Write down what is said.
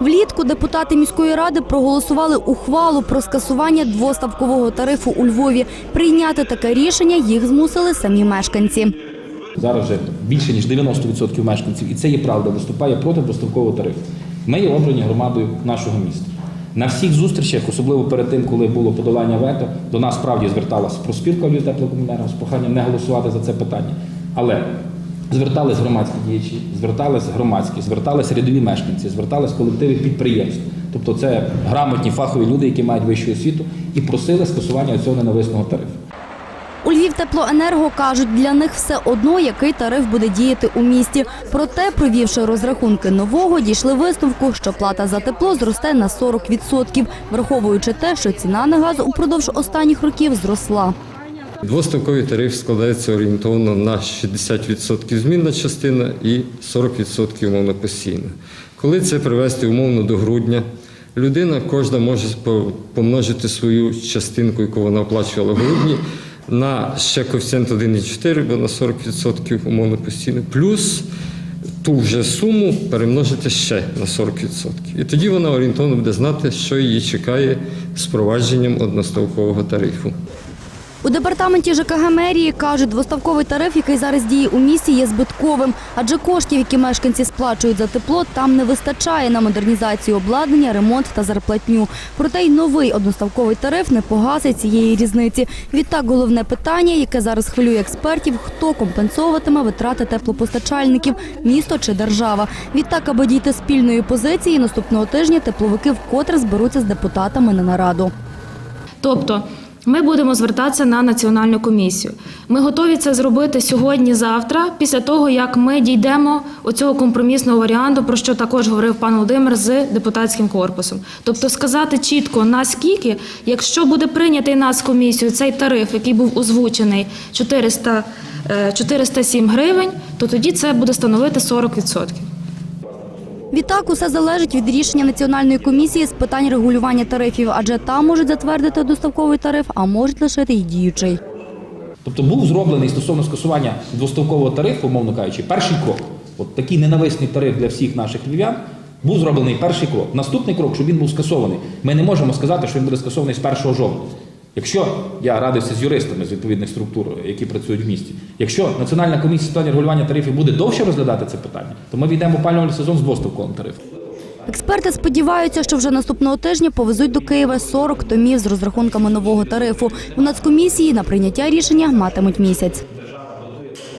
Влітку депутати міської ради проголосували ухвалу про скасування двоставкового тарифу у Львові. Прийняти таке рішення їх змусили самі мешканці. Зараз вже більше ніж 90% мешканців, і це є правда, виступає проти доставкового тарифу. Ми є обрані громадою нашого міста. На всіх зустрічах, особливо перед тим, коли було подолання вето, до нас справді зверталася проспілка Львів теплокомуненерго з проханням не голосувати за це питання. Але звертались громадські діячі, звертались громадські, звертались рядові мешканці, звертались колективи підприємств. Тобто це грамотні фахові люди, які мають вищу освіту, і просили скасування цього ненависного тарифу. У Львів теплоенерго кажуть, для них все одно, який тариф буде діяти у місті. Проте, провівши розрахунки нового, дійшли висновку, що плата за тепло зросте на 40%, враховуючи те, що ціна на газ упродовж останніх років зросла. Двоставковий тариф складається орієнтовно на 60% змінна частина і 40% умовно постійна. Коли це привести умовно до грудня, людина кожна може помножити свою частинку, яку вона оплачувала в грудні, на ще коефіцієнт 1,4, бо на 40% умовно постійно, плюс ту вже суму перемножити ще на 40%. І тоді вона орієнтовно буде знати, що її чекає з впровадженням одноставкового тарифу. У департаменті ЖКГ мерії кажуть, двоставковий тариф, який зараз діє у місті, є збитковим, адже коштів, які мешканці сплачують за тепло, там не вистачає на модернізацію обладнання, ремонт та зарплатню. Проте й новий одноставковий тариф не погасить цієї різниці. Відтак, головне питання, яке зараз хвилює експертів, хто компенсовуватиме витрати теплопостачальників, місто чи держава. Відтак, аби дійти спільної позиції, наступного тижня тепловики вкотре зберуться з депутатами на нараду. Тобто ми будемо звертатися на національну комісію. Ми готові це зробити сьогодні-завтра, після того як ми дійдемо оцього компромісного варіанту, про що також говорив пан Володимир з депутатським корпусом. Тобто сказати чітко наскільки, якщо буде прийнятий нас комісією цей тариф, який був озвучений 400, е, 407 гривень, то тоді це буде становити 40%. Відтак усе залежить від рішення національної комісії з питань регулювання тарифів, адже там можуть затвердити доставковий тариф, а можуть лишити й діючий. Тобто був зроблений стосовно скасування двоставкового тарифу, умовно кажучи, перший крок. От такий ненависний тариф для всіх наших львів'ян. Був зроблений перший крок. Наступний крок, щоб він був скасований. Ми не можемо сказати, що він буде скасований з 1 жовтня. Якщо я радився з юристами з відповідних структур, які працюють в місті, якщо Національна комісія з питань регулювання тарифів буде довше розглядати це питання, то ми війдемо опалювальний сезон з двоставковим тарифом. Експерти сподіваються, що вже наступного тижня повезуть до Києва 40 томів з розрахунками нового тарифу. У нацкомісії на прийняття рішення матимуть місяць.